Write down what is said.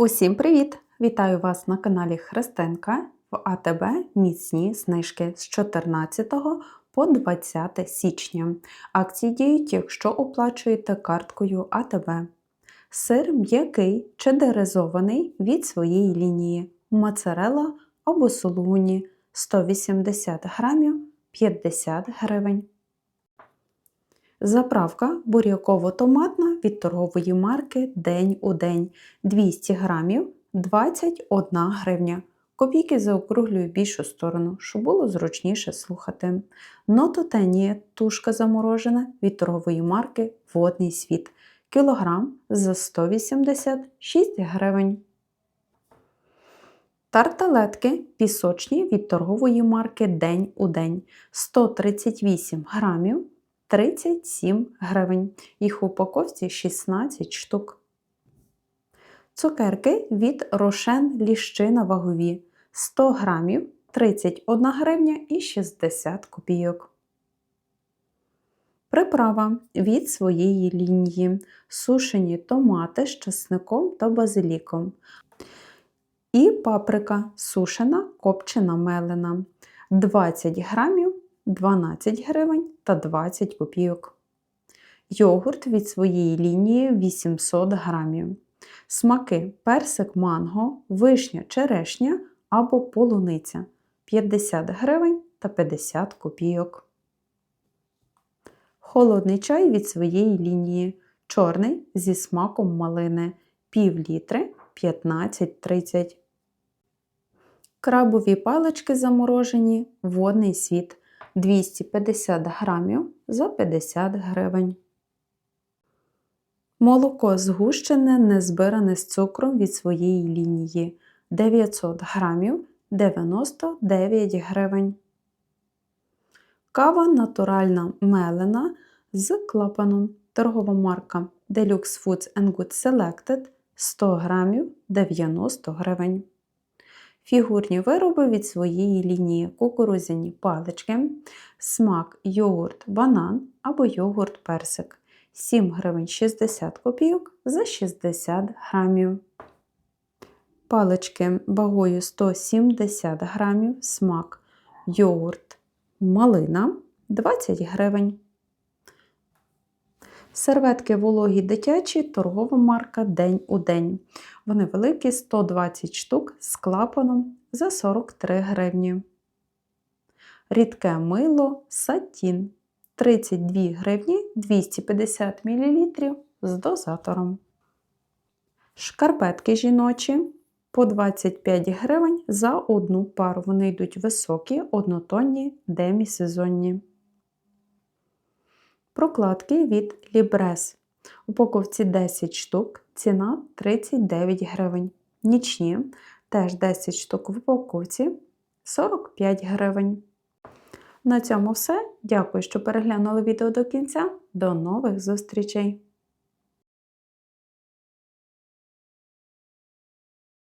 Усім привіт! Вітаю вас на каналі Христинка в АТБ міцні знижки з 14 по 20 січня. Акції діють, якщо оплачуєте карткою АТБ. Сир м'який чи дерезований від своєї лінії. Моцарела або сулуні 180 грамів 50 гривень. Заправка буряково-томатна від торгової марки День у день 200 грамів 21 гривня. Копійки заокруглюю більшу сторону, щоб було зручніше слухати. Нототенія тушка заморожена від торгової марки Водний світ. Кілограм за 186 гривень. Тарталетки пісочні від торгової марки День у день 138 грамів 37 гривень. Їх в упаковці 16 штук. Цукерки від Рошен Ліщина вагові 100 грамів 31 гривня і 60 копійок. Приправа від своєї лінії. Сушені томати з чесником та базиліком. І паприка сушена копчена мелена 20 грамів 12 гривень та 20 копійок. Йогурт від своєї лінії 800 грамів. Смаки персик манго, вишня черешня або полуниця 50 гривень та 50 копійок. Холодний чай від своєї лінії. Чорний зі смаком малини пів літри 15-30. Крабові палички заморожені, водний світ 250 грамів за 50 гривень. Молоко згущене, не збиране з цукром від своєї лінії 900 грамів 99 гривень. Кава натуральна мелена з клапаном. Торгова марка Deluxe Foods and Good Selected 100 грамів 90 гривень. Фігурні вироби від своєї лінії кукурузяні палички, смак йогурт банан або йогурт персик 7 гривень 60 копійок за 60 грамів. Палички вагою 170 грамів, смак йогурт малина 20 гривень. Серветки вологі дитячі, торгова марка День у день. Вони великі 120 штук з клапаном за 43 гривні. Рідке мило сатін 32 гривні 250 мл з дозатором. Шкарпетки жіночі по 25 гривень за одну пару. Вони йдуть високі, однотонні, демісезонні. Прокладки від Libres. Упаковці 10 штук, ціна 39 гривень. Нічні теж 10 штук в упаковці 45 гривень. На цьому все. Дякую, що переглянули відео до кінця. До нових зустрічей!